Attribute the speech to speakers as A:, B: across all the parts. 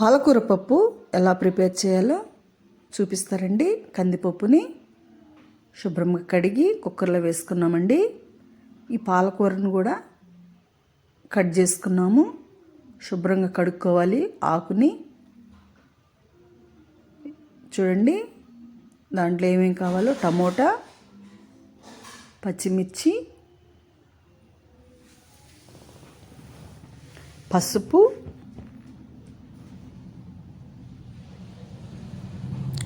A: పాలకూర పప్పు ఎలా ప్రిపేర్ చేయాలో చూపిస్తారండి. కందిపప్పుని శుభ్రంగా కడిగి కుక్కర్లో వేసుకున్నామండి. ఈ పాలకూరను కూడా కట్ చేసుకున్నాము. శుభ్రంగా కడుక్కోవాలి ఆకుని. చూడండి దాంట్లో ఏమేమి కావాలో టమోటా పచ్చిమిర్చి పసుపు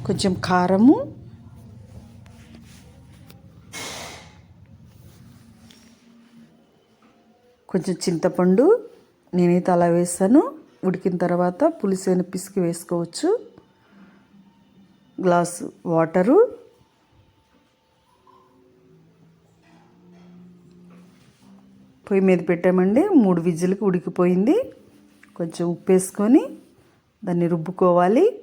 A: కొంచెం కారము. కొంచెం చింతపండు నేనైతే అలా వేస్తాను ఉడికిన తర్వాత పులిసైన పిసికి వేసుకోవచ్చు. Glass water. పొయ్యి మీద పెట్టామండి. మూడు విజిల్కి ఉడికిపోయింది. కొంచెం ఉప్పు వేసుకొని దాన్ని రుబ్బుకోవాలి.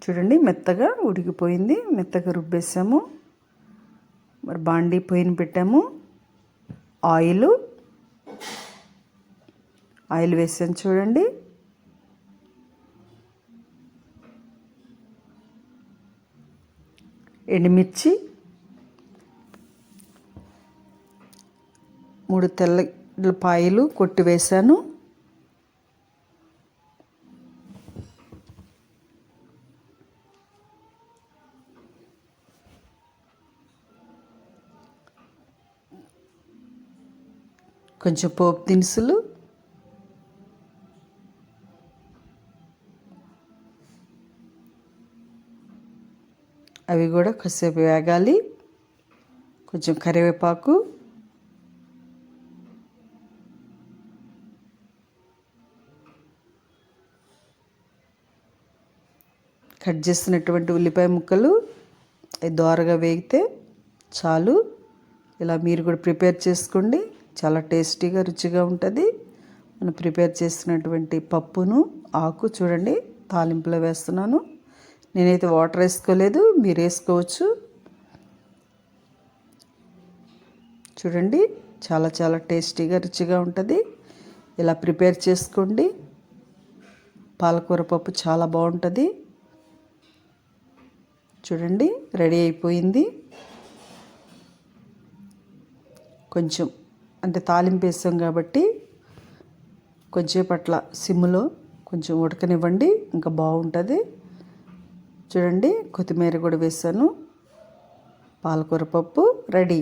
A: చూడండి మెత్తగా ఉడికిపోయింది. మెత్తగా రుబ్బేసాము. మరి బాండీ పొయ్యిని పెట్టాము. ఆయిల్. ఆయిల్ వేసాను చూడండి. ఎండుమిర్చి. మూడు తెల్ల పాయలు కొట్టి వేశాను కొంచెం పోపు దినుసులు. అవి కూడా కొద్దిసేపు వేగాలి. కొంచెం కరివేపాకు. కట్ చేసినటువంటి ఉల్లిపాయ ముక్కలు అవి దోరగా వేగితే చాలు. ఇలా మీరు కూడా ప్రిపేర్ చేసుకోండి. చాలా టేస్టీగా రుచిగా ఉంటుంది. మనం ప్రిపేర్ చేసినటువంటి పప్పును ఆకు చూడండి తాలింపులో వేస్తున్నాను. నేనైతే వాటర్ వేసుకోలేదు మీరు వేసుకోవచ్చు. చూడండి చాలా చాలా టేస్టీగా రుచిగా ఉంటుంది. ఇలా ప్రిపేర్ చేసుకోండి. పాలకూర పప్పు చాలా బాగుంటుంది. చూడండి రెడీ అయిపోయింది. కొంచెం అంటే తాలింపు వేసాం కాబట్టి కొంచెం పట్ల సిమ్లో కొంచెం ఉడకనివ్వండి ఇంకా బాగుంటుంది. చూడండి కొత్తిమీర కూడా వేసాను. పాలకూర పప్పు రెడీ.